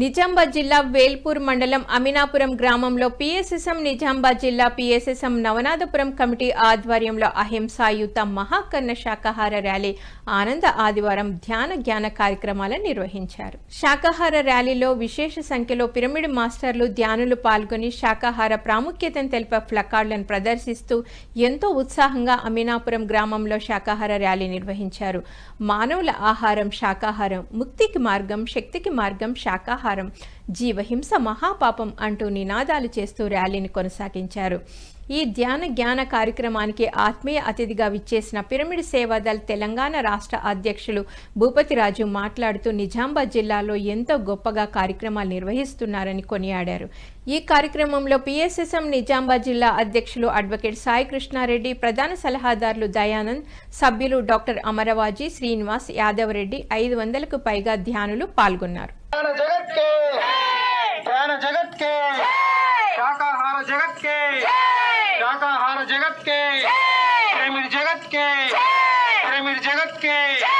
నిజామాబాద్ జిల్లా వేల్పూర్ మండలం అమినాపురం గ్రామంలో పిఎస్ఎస్ఎం నిజామాబాద్ జిల్లా పిఎస్ఎస్ఎం నవనాథపురం కమిటీ ఆధ్వర్యంలో అహింసాయుత మహాకర్ణ శాకాహార ర్యాలీ ఆనంద ఆదివారం ధ్యాన జ్ఞాన కార్యక్రమాలను నిర్వహించారు. శాకాహార ర్యాలీలో విశేష సంఖ్యలో పిరమిడ్ మాస్టర్లు ధ్యానులు పాల్గొని శాకాహార ప్రాముఖ్యతను తెలిపే ప్లకార్డులను ప్రదర్శిస్తూ ఎంతో ఉత్సాహంగా అమినాపురం గ్రామంలో శాకాహార ర్యాలీ నిర్వహించారు. మానవుల ఆహారం శాకాహారం ముక్తికి మార్గం శక్తికి మార్గం శాకాహారం జీవహింస మహాపాపం అంటూ నినాదాలు చేస్తూ ర్యాలీని కొనసాగించారు. ఈ ధ్యాన జ్ఞాన కార్యక్రమానికి ఆత్మీయ అతిథిగా విచ్చేసిన పిరమిడ్ సేవాదల్ తెలంగాణ రాష్ట్ర అధ్యక్షులు భూపతిరాజు మాట్లాడుతూ నిజామాబాద్ జిల్లాలో ఎంతో గొప్పగా కార్యక్రమాలు నిర్వహిస్తున్నారని కొనియాడారు. ఈ కార్యక్రమంలో పిఎస్ఎస్ఎం నిజామాబాద్ జిల్లా అధ్యక్షులు అడ్వకేట్ సాయి కృష్ణారెడ్డి ప్రధాన సలహాదారులు దయానంద్ సభ్యులు డాక్టర్ అమరవాజీ శ్రీనివాస్ యాదవ్ రెడ్డి ఐదు వందలకు పైగా ధ్యానులు పాల్గొన్నారు. के। डाका हार जगत के। प्रेमिर जगत के। प्रेमिर जगत के।